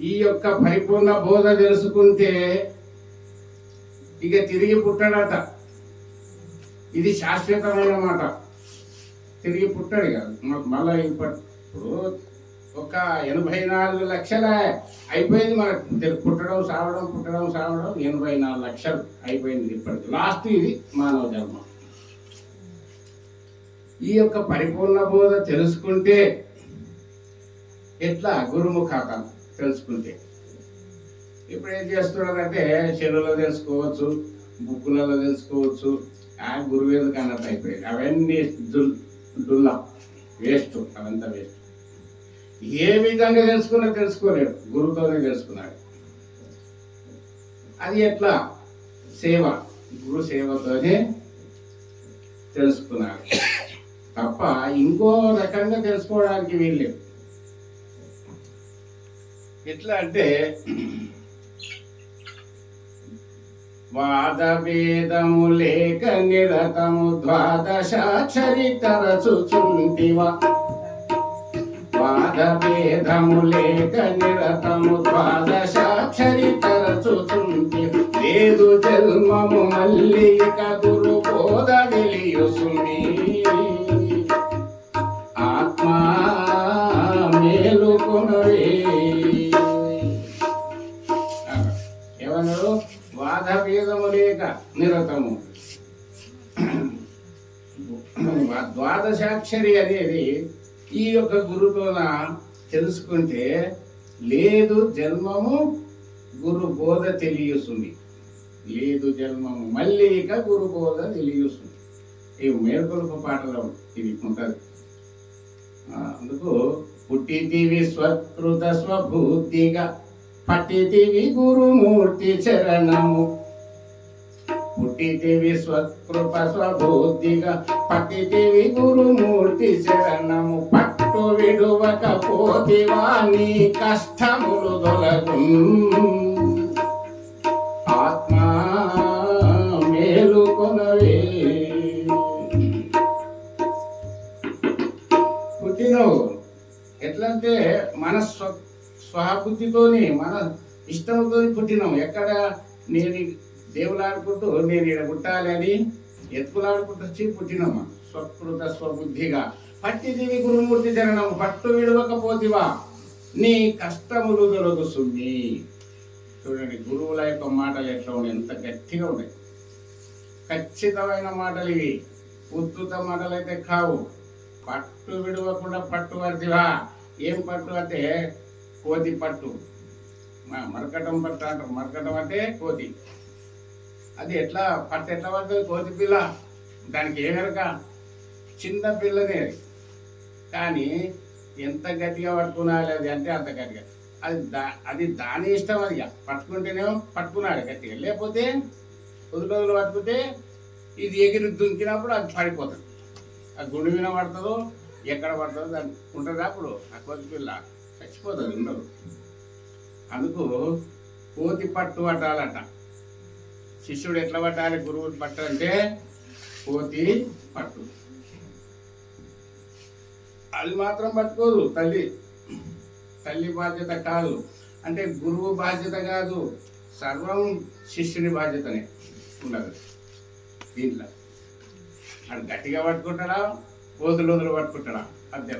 ఈ యొక్క పరిపూర్ణ బోధ తెలుసుకుంటే ఇక తిరిగి పుట్టడట. ఇది శాశ్వతమైన మాట తిరిగి పుట్టాడు కాదు మాకు మళ్ళీ ఇప్పటి ఇప్పుడు ఒక ఎనభై నాలుగు లక్షల అయిపోయింది మనకు. పుట్టడం సావడం పుట్టడం సావడం ఎనభై నాలుగు లక్షలు అయిపోయింది ఇప్పటికి. లాస్ట్ ఇది మానవ జన్మ. ఈ యొక్క పరిపూర్ణ బోధ తెలుసుకుంటే ఎట్లా? గురుముఖాతం తెలుసుకుంటే ఇప్పుడు ఏం చేస్తున్నారంటే చెరువులో తెలుసుకోవచ్చు బుక్కులలో తెలుసుకోవచ్చు ఆ గురువేద కన్నత అయిపోయింది. అవన్నీ దుల్ దుల్లా వేస్ట్ అవంతా వేస్ట్. ఏ విధంగా తెలుసుకున్నా తెలుసుకోలేడు. గురువుతోనే తెలుసుకున్నాడు. అది ఎట్లా? సేవ. గురు సేవతోనే తెలుసుకున్నాడు. తప్ప ఇంకో రకంగా తెలుసుకోవడానికి వీల్లేదు ఎట్లా అంటే వాదభేదము లేక నిరతము ద్వాదశాక్షరి తరచుచుంటివా వాదభేదము లేక నిరతము ద్వాదశాక్షరి తరచుచుంటి లేదు జన్మము మళ్ళీ కదురు బోధ వెలియుసుని వాద లేక నిరతము ద్వాదశాక్షరి అనేది ఈ యొక్క గురుతోన తెలుసుకుంటే లేదు జన్మము గురు బోధ తెలియసుంది. లేదు జన్మము మళ్ళీ ఇక గురు బోధ తెలియస్తుంది ఈ మేల్కొలుపు పాటలో ఇది ఉంటుంది. అందుకు పుట్టితివి స్వకృత స్వభూతిగా పట్టితివి గురుమూర్తి చరణము. పుట్టితివి స్వకృప స్వబుద్ధిగా పట్టితివి గురుమూర్తి శరణము పట్టు విడువక పోతివా నీ కష్టములు దొలగు ఆత్మా మేలుకొనవే పుట్టినవు ఎట్లంటే మన స్వ స్వబుద్ధితోని మన ఇష్టంతో పుట్టినాం ఎక్కడ నేను దేవులాడుకుంటూ నేను ఇక్కడ పుట్టాలి అని వచ్చి పుట్టినమ్మ. స్వకృత స్వబుద్ధిగా. పట్టిదివి గురుమూర్తి జననం పట్టు విడవకపోతివా? నీ కష్టములు దొరకుతుంది చూడండి గురువుల యొక్క మాటలు ఎట్లా ఉన్నాయి? ఎంత గట్టిగా ఉన్నాయి. ఖచ్చితమైన మాటలు ఇవి. ఉత్తుత మాటలు అయితే కావు. పట్టు విడవకుండా పట్టు పడితివా ఏం పట్టు అంటే కోతి పట్టు. మరకటం పట్టు అంటారు. మరకటం అంటే కోతి. అది ఎట్లా పట్టు ఎట్లా పడుతుంది? కోతి పిల్ల. దానికి ఏమెరక చిన్న పిల్లనే అది. కానీ ఎంత గట్టిగా పట్టుకున్నాడు అది అంటే అంత గట్టిగా. అది దా అది దాని ఇష్టం అది ఇక. పట్టుకుంటేనేమో పట్టుకున్నాడు గట్టిగా. లేకపోతే వదిలి వదిలి పట్టుకుంటే ఇది ఎగిరి దుంకినప్పుడు అది పడిపోతుంది. ఆ గుండు మీద పడుతుందో ఎక్కడ పడుతుందో దాన్ని ఉంటుంది అప్పుడు. ఆ కోతి పిల్ల చచ్చిపోతుంది ఉండదు. అందుకు కోతి పట్టు పట్టాలట. శిష్యుడు ఎట్లా పట్టాలి? గురువుని పట్టు అంటే పట్టు. అది మాత్రం పట్టుకోదు తల్లి. తల్లి బాధ్యత కాదు. అంటే గురువు బాధ్యత కాదు సర్వం శిష్యుని బాధ్యతనే ఉండదు దీంట్లో. అది గట్టిగా పట్టుకుంటాడా? కోతులు వదులు పట్టుకుంటాడా? అది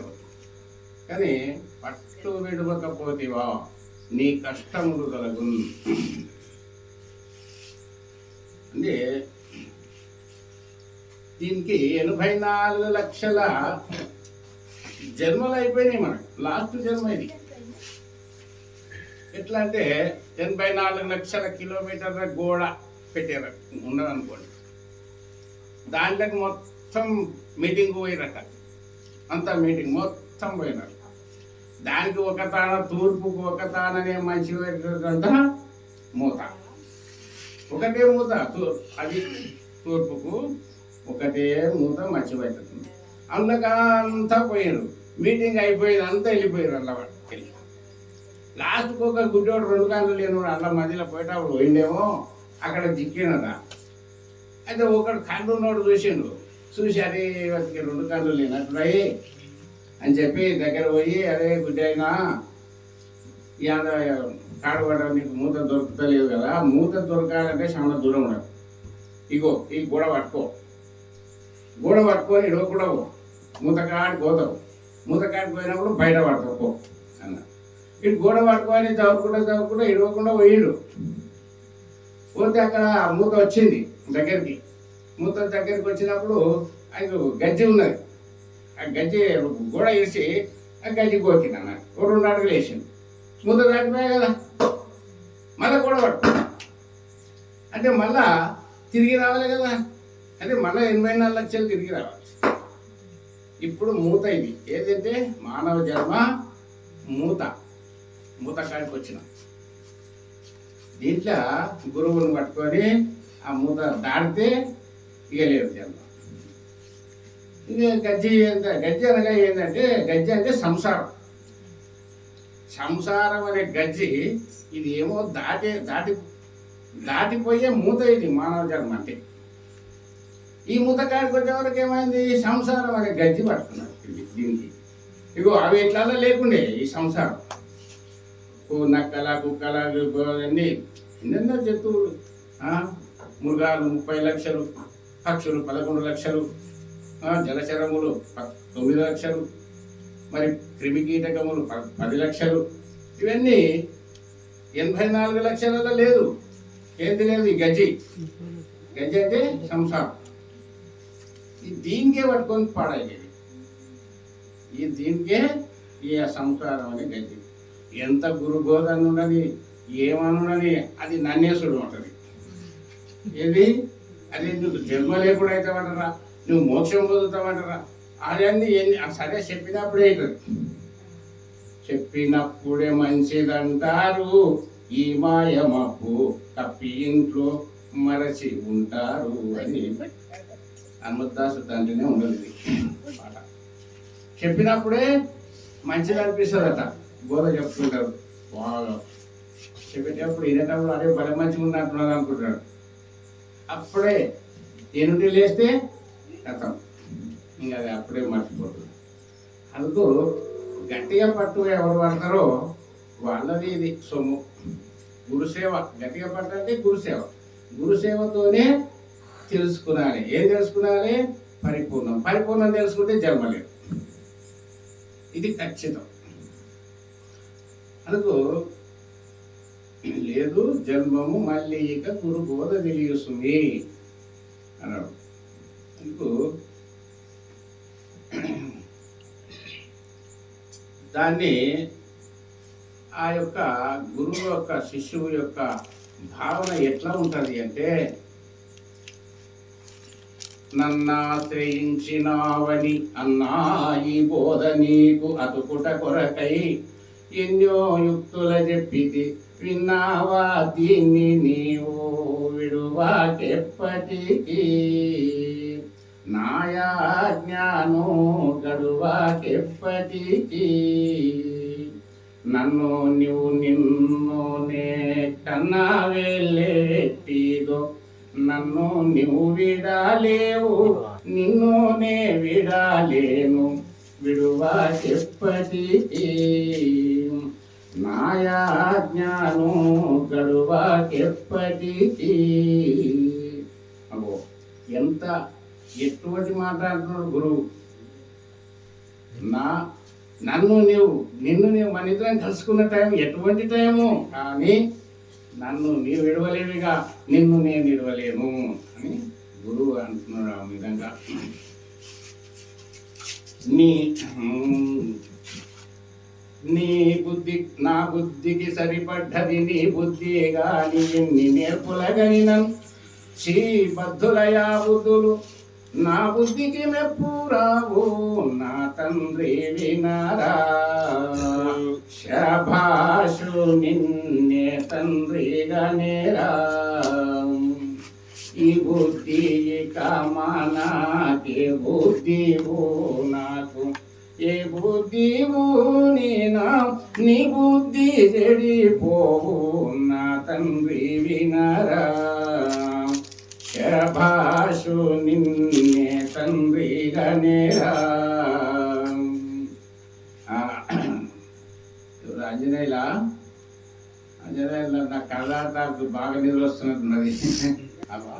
కానీ పట్టు విడవకపోతేవా నీ కష్టములు కలగు అంటే దీనికి ఎనభై నాలుగు లక్షల జన్మలు అయిపోయినాయి మనకు. లాస్ట్ జన్మ ఇది. ఎట్లా అంటే ఎనభై నాలుగు లక్షల కిలోమీటర్ల గోడ పెట్టారు. ఉన్నదనుకోండి. దాంట్లోకి మొత్తం మీటింగ్ పోయినట్ట అంత మీటింగ్ మొత్తం పోయినారు. దానికి ఒక తాన తూర్పుకు ఒక తాననే మంచి అంట మూత. ఒకటే మూత అది తూర్పుకు ఒకటే మూత మర్చిపోతుంది అందుకంతా పోయారు. మీటింగ్ అయిపోయింది అంతా వెళ్ళిపోయారు అలా వెళ్ళి. లాస్ట్కి ఒక గుడ్డోడు రెండు కాళ్ళు లేనివాడు అలా మధ్యలో పోయేటప్పుడు పోయిండేమో అక్కడ దిక్కినదా అయితే ఒకడు కళ్ళు ఉన్నోడు చూసిండు. చూసి అరే వాటికి రెండు కళ్ళు లేనట్లయి అని చెప్పి దగ్గర పోయి అరే గుడ్డ ఇవాళ కాడబడ నీకు మూత దొరుకుతలేదు కదా మూత దొరకాలంటే చాలా దూరం ఉండదు ఇగో ఈ గోడ పట్టుకో. గోడ పట్టుకొని ఇడవకూడవు మూత కాడికి పోతావు. మూత కాడికి పోయినప్పుడు బయట పడతావు పో అన్న. ఇటు గోడ పట్టుకొని చదువుకుంటా చదువుకుంటా ఇడవకుండా పోయిడు. పోతే అక్కడ మూత వచ్చింది దగ్గరికి. మూత దగ్గరికి వచ్చినప్పుడు అది గజ్జి ఉన్నది. ఆ గజ్జి గోడ వేసి ఆ గజ్జి కోకింది అన్న రెండు అడుగులు వేసింది మూత దాటిపోయా కదా? మళ్ళీ కూడా పట్టుకున్నాం అంటే మళ్ళా తిరిగి రావాలి కదా. అంటే మళ్ళీ ఎనభై నాలుగు లక్షలు తిరిగి రావాలి. ఇప్పుడు మూత ఇది. ఏదంటే మానవ జన్మ మూత. మూత కాడికి వచ్చిన. దీంట్లో గురువుని పట్టుకొని ఆ మూత దాటితే ఇక లేదు జన్మ. ఇక గజ్జి ఎంత గజ్జి అనగా ఏంటంటే గజ్జి అంటే సంసారం. సంసారం అనే గజ్జి ఇది ఏమో దాటి దాటి దాటిపోయే మూత ఇది మానవ జన్మ అంటే. ఈ మూత కాడికి వచ్చేవరకు ఏమైంది? సంసారం అనే గజ్జి పడుతున్నారు దీనికి. ఇగో అవి ఎట్లా లేకుండే ఈ సంసారం. ఓ నక్కల కుక్కల అన్నీ ఎన్నెన్నో జంతువులు మృగాలు ముప్పై లక్షలు పక్షులు పదకొండు లక్షలు జలచరములు ప- తొమ్మిది లక్షలు మరి క్రిమి కీటకములు ప- పది లక్షలు. ఇవన్నీ ఎనభై నాలుగు లక్షలలో లేదు. ఏంటి లేదు ఈ గజి గజి అంటే సంసారం. దీనికే పట్టుకొని పాడయ్యేది. ఈ దీనికే ఈ సంసారం అనే గజి ఎంత గురు బోధన ఉన్నది ఏమనున్నది అది నన్నేసుడు ఉంటుంది. ఏది? అది నువ్వు జన్మ లేకుండా అవుతావంటారా నువ్వు మోక్షం పొందుతావంటారా? అదన్నీ ఎన్ని సరే చెప్పినప్పుడే చెప్పినప్పుడే మంచిదంటారు ఈ మాకు తప్పి ఇంట్లో మరచి ఉంటారు అని. హనుమద్దాసు తండ్రినే ఉండదు పాట చెప్పినప్పుడే మంచిది అనిపిస్తుందట బోధ చెప్తుంటారు. బాగా. చెప్పేటప్పుడు వినేటప్పుడు అదే భలే మంచిగా ఉన్నట్టున్నది అనుకుంటాడు అప్పుడే ఎనుటి లేస్తే కథం ఇంకా అది అప్పుడే మర్చిపోతుంది. అందుకు గట్టిగా పట్టు ఎవరు పడతారో వాళ్ళది ఇది సొమ్ము. గురుసేవ గట్టిగా పట్టు అంటే గురుసేవ. గురుసేవతోనే తెలుసుకునాలి. ఏం తెలుసుకునాలి? పరిపూర్ణం. పరిపూర్ణం తెలుసుకుంటే జన్మలేదు ఇది ఖచ్చితం. అందుకు లేదు జన్మము మళ్ళీ ఇక గురు బోధ తెలియస్తుంది అన్నాడు. అందుకు దాన్ని ఆ యొక్క గురువు యొక్క శిష్యువు యొక్క భావన ఎట్లా ఉంటుంది అంటే నన్నాశ్రయించినావని అన్నాయి బోధ నీకు అతుకుట కొరకై ఎన్నో యుక్తుల చెప్పిది విన్నావా దీన్ని నీవు విడువాకెప్పటికీ నాయా గడువాకెప్పటికి నన్ను నీవు నిన్ను నే కన్నా వెళ్ళేటిదో నన్ను నీవు విడాలేవు నిన్ను నే విడాలేను. విడువా చెప్పటికి నాయాజ్ఞాను గడువా చెప్పటికి అబ్బో ఎంత ఎటువంటి మాట్లాడుతున్నాడు గురువు? నా నన్ను నీవు నిన్ను నీవు మన ఇద్దరం కలుసుకున్న టైం ఎటువంటి టైము? కానీ నన్ను నీవు విడవలేవిగా నిన్ను నేను విడవలేను అని గురువు అంటున్నాడు ఆ విధంగా. నీ నీ బుద్ధి నా బుద్ధికి సరిపడ్డది నీ బుద్ధి గాని నేర్పులగని నన్ను శ్రీబద్ధులయా బుద్ధులు నా బుద్ధికి మెప్పురావు నా తండ్రి వినరా? శభాషు నిన్నే తండ్రి గనేరా ఈ బుద్ధి కామనాకే బుద్ధివు నాకు. ఏ బుద్ధివు నేనా? నీ బుద్ధి చెడిపోవు నా తండ్రి వినరా? శభాషు నిన్న గనేరా ఆంజనేయుల అదే నా కళ్ళాడతారు బాగా నిద్ర వస్తున్నట్టున్నది అబ్బా.